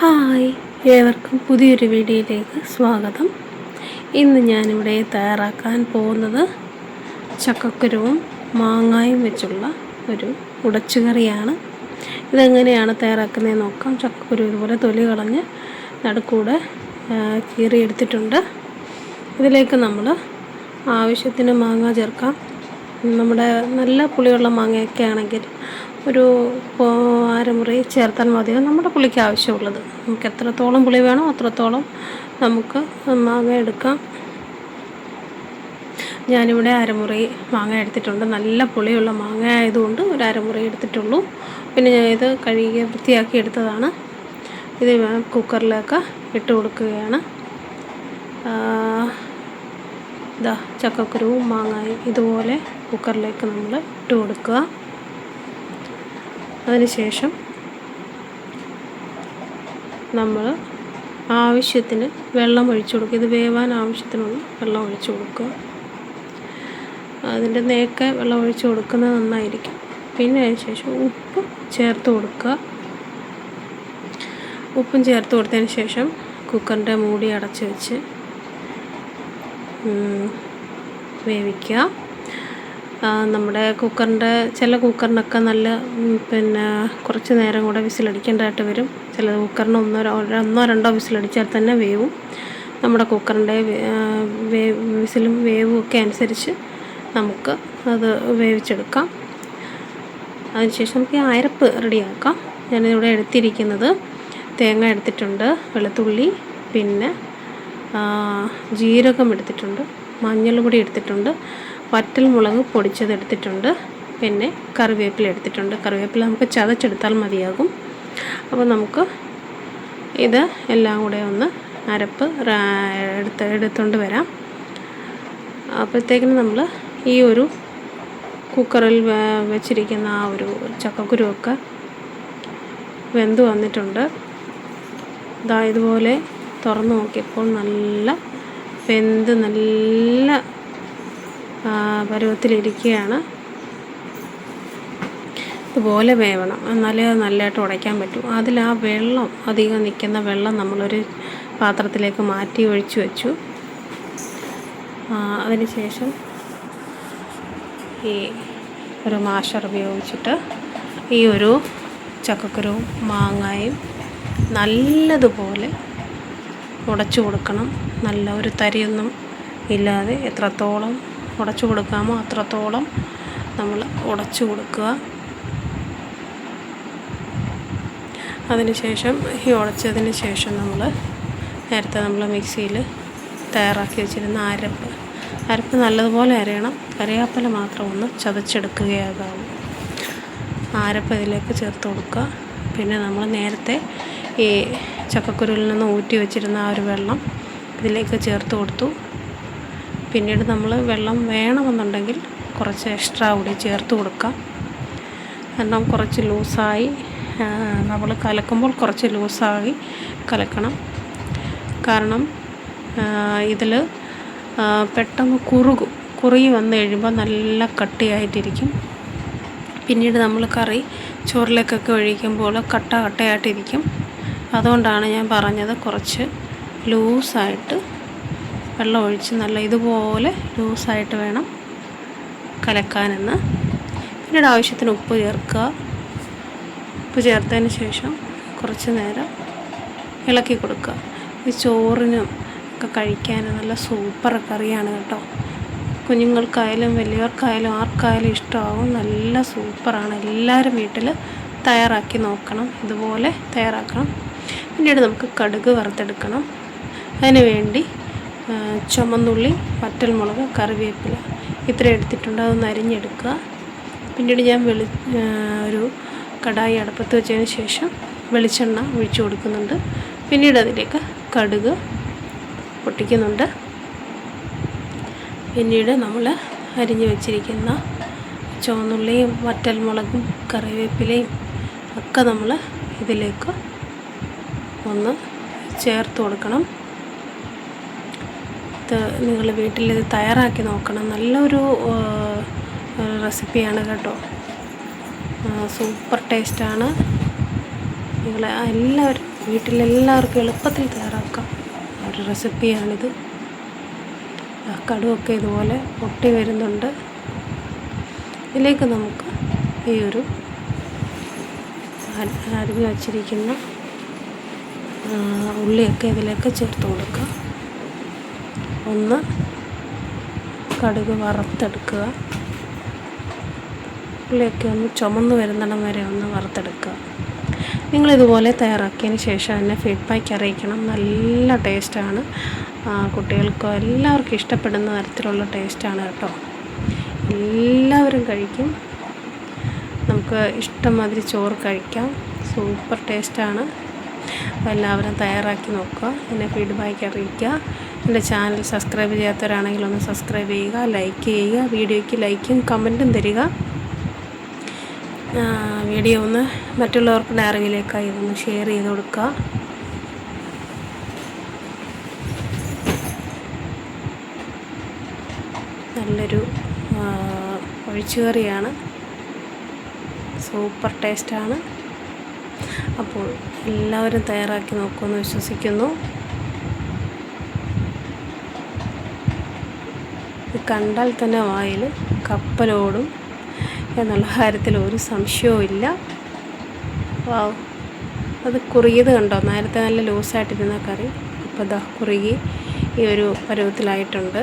Hi ഏവർക്കും പുതിയൊരു വീഡിയോയിലേക്ക് സ്വാഗതം. ഇന്ന് ഞാനിവിടെ തയ്യാറാക്കാൻ പോകുന്നത് ചക്കക്കുരുവും മാങ്ങായും വെച്ചുള്ള ഒരു ഉടച്ചുകറിയാണ്. ഇതെങ്ങനെയാണ് തയ്യാറാക്കുന്നതെന്ന് നോക്കാം. ചക്കക്കുരു ഇതുപോലെ തൊലി കളഞ്ഞ് നടുക്കൂടെ കീറിയെടുത്തിട്ടുണ്ട്. ഇതിലേക്ക് നമ്മൾ ആവശ്യത്തിന് മാങ്ങ ചേർക്കാം. നമ്മുടെ നല്ല പുളിയുള്ള മാങ്ങയൊക്കെ ആണെങ്കിൽ ഒരു അരമുറി ചേർത്താൽ മതി നമ്മുടെ പുളിക്ക് ആവശ്യമുള്ളത്. നമുക്ക് എത്രത്തോളം പുളി വേണോ അത്രത്തോളം നമുക്ക് മാങ്ങ എടുക്കാം. ഞാനിവിടെ അരമുറി മാങ്ങ എടുത്തിട്ടുണ്ട്. നല്ല പുളിയുള്ള മാങ്ങ ആയതുകൊണ്ട് ഒരു അരമുറി എടുത്തിട്ടുള്ളൂ. പിന്നെ ഞാൻ ഇത് കഴുകി വൃത്തിയാക്കി എടുത്തതാണ്. ഇത് കുക്കറിലൊക്കെ ഇട്ട് കൊടുക്കുകയാണ്. ഇതാ ചക്കക്കുരുവും മാങ്ങായും ഇതുപോലെ കുക്കറിലേക്ക് നമ്മൾ ഇട്ട് കൊടുക്കുക. അതിനുശേഷം നമ്മൾ ആവശ്യത്തിന് വെള്ളം ഒഴിച്ചു കൊടുക്കുക. ഇത് വേവാൻ ആവശ്യത്തിനുള്ള വെള്ളം ഒഴിച്ചു കൊടുക്കുക. അതിന്റെ നേക്കെ വെള്ളം ഒഴിച്ചു കൊടുക്കുന്നത് നന്നായിരിക്കും. പിന്നെ അതിന് ശേഷം ഉപ്പ് ചേർത്ത് കൊടുക്കുക. ഉപ്പും ചേർത്ത് കൊടുത്തതിന് ശേഷം കുക്കറിന്റെ മൂടി അടച്ച് വെച്ച് വേവിക്കുക നമ്മുടെ കുക്കറിന്റെ ചില കുക്കറിനൊക്കെ നല്ല പിന്നെ കുറച്ച് നേരം കൂടെ വിസിലടിക്കേണ്ടതായിട്ട് വരും. ചില കുക്കറിന് ഒന്നോ ഒന്നോ രണ്ടോ വിസിലടിച്ചാൽ തന്നെ വേവും. നമ്മുടെ കുക്കറിന്റെ വിസിലും വേവും ഒക്കെ അനുസരിച്ച് നമുക്ക് അത് വേവിച്ചെടുക്കാം. അതിനുശേഷം നമുക്ക് ഈ അരപ്പ് റെഡിയാക്കാം. ഞാനിവിടെ എടുത്തിരിക്കുന്നത് തേങ്ങ എടുത്തിട്ടുണ്ട് വെളുത്തുള്ളി പിന്നെ ജീരകം എടുത്തിട്ടുണ്ട് മഞ്ഞൾ പൊടി എടുത്തിട്ടുണ്ട് വറ്റൽ മുളക് പൊടിച്ചത് എടുത്തിട്ടുണ്ട് പിന്നെ കറിവേപ്പില എടുത്തിട്ടുണ്ട്. കറിവേപ്പില നമുക്ക് ചതച്ചെടുത്താൽ മതിയാകും. അപ്പോൾ നമുക്ക് ഇത് എല്ലാം കൂടെ ഒന്ന് അരപ്പ് എടുത്ത് എടുത്തുകൊണ്ട് വരാം. അപ്പോഴത്തേക്കിന് നമ്മൾ ഈ ഒരു കുക്കറിൽ വെച്ചിരിക്കുന്ന ആ ഒരു ചക്കക്കുരുവൊക്കെ വെന്ത് വന്നിട്ടുണ്ട്. ഇതാ ഇതുപോലെ തുറന്നു നോക്കിയപ്പോൾ നല്ല വെന്ത് നല്ല പരുവത്തിലിരിക്കുകയാണ്. ഇതുപോലെ വേവണം. എന്നാലേ അത് നല്ലതായിട്ട് ഉടയ്ക്കാൻ പറ്റൂ. അതിൽ ആ വെള്ളം അധികം നിൽക്കുന്ന വെള്ളം നമ്മളൊരു പാത്രത്തിലേക്ക് മാറ്റി ഒഴിച്ചു വെച്ചു. അതിന് ശേഷം ഈ ഒരു മാഷർ ഉപയോഗിച്ചിട്ട് ഈ ഒരു ചക്കക്കുരു മാങ്ങായും നല്ലതുപോലെ ഉടച്ചു കൊടുക്കണം. നല്ല ഒരു തരിയൊന്നും ഇല്ലാതെ എത്രത്തോളം ഉടച്ചു കൊടുക്കാമോ അത്രത്തോളം നമ്മൾ ഉടച്ചു കൊടുക്കുക. അതിനുശേഷം ഈ ഉടച്ചതിന് ശേഷം നമ്മൾ നേരത്തെ നമ്മൾ മിക്സിയിൽ തയ്യാറാക്കി വെച്ചിരുന്ന അരപ്പ്. അരപ്പ് നല്ലതുപോലെ അരയണം. കറിവേപ്പില മാത്രം ഒന്ന് ചതച്ചെടുക്കുകയാകാവും അരപ്പ് ഇതിലേക്ക് ചേർത്ത് കൊടുക്കുക. പിന്നെ നമ്മൾ നേരത്തെ ഈ ചക്കക്കുരുവിൽ നിന്ന് ഊറ്റി വെച്ചിരുന്ന ആ ഒരു വെള്ളം ഇതിലേക്ക് ചേർത്ത് കൊടുത്തു. പിന്നീട് നമ്മൾ വെള്ളം വേണമെന്നുണ്ടെങ്കിൽ കുറച്ച് എക്സ്ട്രാ കൂടി ചേർത്ത് കൊടുക്കാം. കാരണം കുറച്ച് ലൂസായി നമ്മൾ കലക്കുമ്പോൾ കുറച്ച് ലൂസായി കലക്കണം. കാരണം ഇതിൽ പെട്ടെന്ന് കുറുകും കുറുകി വന്നു കഴിയുമ്പോൾ നല്ല കട്ടിയായിട്ടിരിക്കും. പിന്നീട് നമ്മൾ കറി ചോറിലേക്കൊക്കെ ഒഴിക്കുമ്പോൾ കട്ട കട്ടയായിട്ടിരിക്കും. അതുകൊണ്ടാണ് ഞാൻ പറഞ്ഞത് കുറച്ച് ലൂസായിട്ട് വെള്ളം ഒഴിച്ച് നല്ല ഇതുപോലെ ലൂസായിട്ട് വേണം കലക്കാനെന്ന്. പിന്നീട് ആവശ്യത്തിന് ഉപ്പ് ചേർക്കുക. ഉപ്പ് ചേർത്തതിന് ശേഷം കുറച്ച് നേരം ഇളക്കി കൊടുക്കുക. ഈ ചോറിനും ഒക്കെ കഴിക്കാൻ നല്ല സൂപ്പർ കറിയാണ് കേട്ടോ. കുഞ്ഞുങ്ങൾക്കായാലും വലിയവർക്കായാലും ആർക്കായാലും ഇഷ്ടമാവും. നല്ല സൂപ്പറാണ്. എല്ലാവരും വീട്ടിൽ തയ്യാറാക്കി നോക്കണം. ഇതുപോലെ തയ്യാറാക്കണം. പിന്നീട് നമുക്ക് കടുക് വറുത്തെടുക്കണം. അതിന് വേണ്ടി ചുമന്നുള്ളി വറ്റൽമുളക് കറിവേപ്പില ഇത്ര എടുത്തിട്ടുണ്ട്. അതൊന്ന് അരിഞ്ഞെടുക്കുക. പിന്നീട് ഞാൻ വെളി ഒരു കടായി അടുപ്പത്ത് വെച്ചതിന് ശേഷം വെളിച്ചെണ്ണ ഒഴിച്ചു കൊടുക്കുന്നുണ്ട്. പിന്നീട് അതിലേക്ക് കടുക് പൊട്ടിക്കുന്നുണ്ട്. പിന്നീട് നമ്മൾ അരിഞ്ഞു വെച്ചിരിക്കുന്ന ചുവന്നുള്ളിയും വറ്റൽമുളകും കറിവേപ്പിലയും ഒക്കെ നമ്മൾ ഇതിലേക്ക് ഒന്ന് ചേർത്ത് കൊടുക്കണം. ഇത് നിങ്ങൾ വീട്ടിൽ ഇത് തയ്യാറാക്കി നോക്കണം. നല്ലൊരു റെസിപ്പിയാണ് കേട്ടോ. സൂപ്പർ ടേസ്റ്റാണ് നിങ്ങൾ എല്ലാവരും വീട്ടിലെല്ലാവർക്കും എളുപ്പത്തിൽ തയ്യാറാക്കാം. ഒരു റെസിപ്പിയാണിത്. കടുവൊക്കെ ഇതുപോലെ പൊട്ടി വരുന്നുണ്ട്. ഇതിലേക്ക് നമുക്ക് ഈ ഒരു അരി- അരിഞ്ഞ് വച്ചിരിക്കുന്ന ഉള്ളിയൊക്കെ ഇതിലേക്ക് ചേർത്ത് കൊടുക്കുക. ഒന്ന് കടുക് വറുത്തെടുക്കുക. ഉള്ളിയൊക്കെ ഒന്ന് ചുമന്ന് വരുന്നിടം വരെ ഒന്ന് വറുത്തെടുക്കുക. നിങ്ങളിതുപോലെ തയ്യാറാക്കിയതിന് ശേഷം എന്നെ ഫീഡ്ബാക്ക് അറിയിക്കണം. നല്ല ടേസ്റ്റാണ് കുട്ടികൾക്കോ എല്ലാവർക്കും ഇഷ്ടപ്പെടുന്ന തരത്തിലുള്ള ടേസ്റ്റാണ് കേട്ടോ. എല്ലാവരും കഴിക്കും. നമുക്ക് ഇഷ്ടം മാതിരി ചോറ് കഴിക്കാം. സൂപ്പർ ടേസ്റ്റാണ് അപ്പോൾ എല്ലാവരും തയ്യാറാക്കി നോക്കുക. എന്നെ ഫീഡ്ബാക്ക് അറിയിക്കുക. എന്റെ ചാനൽ സബ്സ്ക്രൈബ് ചെയ്യാത്തവരാണെങ്കിൽ ഒന്ന് സബ്സ്ക്രൈബ് ചെയ്യുക ലൈക്ക് ചെയ്യുക വീഡിയോയ്ക്ക് ലൈക്കും കമന്റും തരിക. വീഡിയോ ഒന്ന് മറ്റുള്ളവർക്ക് അറിവിലേക്കായി ഒന്ന് ഷെയർ ചെയ്ത് കൊടുക്കുക. നല്ലൊരു ഒഴിച്ചുകറിയാണ്. സൂപ്പർ ടേസ്റ്റാണ്. അപ്പോൾ എല്ലാവരും തയ്യാറാക്കി നോക്കുമെന്ന് വിശ്വസിക്കുന്നു. കണ്ടാൽ തന്നെ വായിൽ കപ്പലോടും എന്നുള്ള കാര്യത്തിൽ ഒരു സംശയവും ഇല്ല. വാവ് അത് കുറുകിയത് കണ്ടോ? നേരത്തെ നല്ല ലൂസായിട്ടിരുന്ന കറി. ഇപ്പോൾ ദാ കുറുകി ഈ ഒരു പരുവത്തിലായിട്ടുണ്ട്.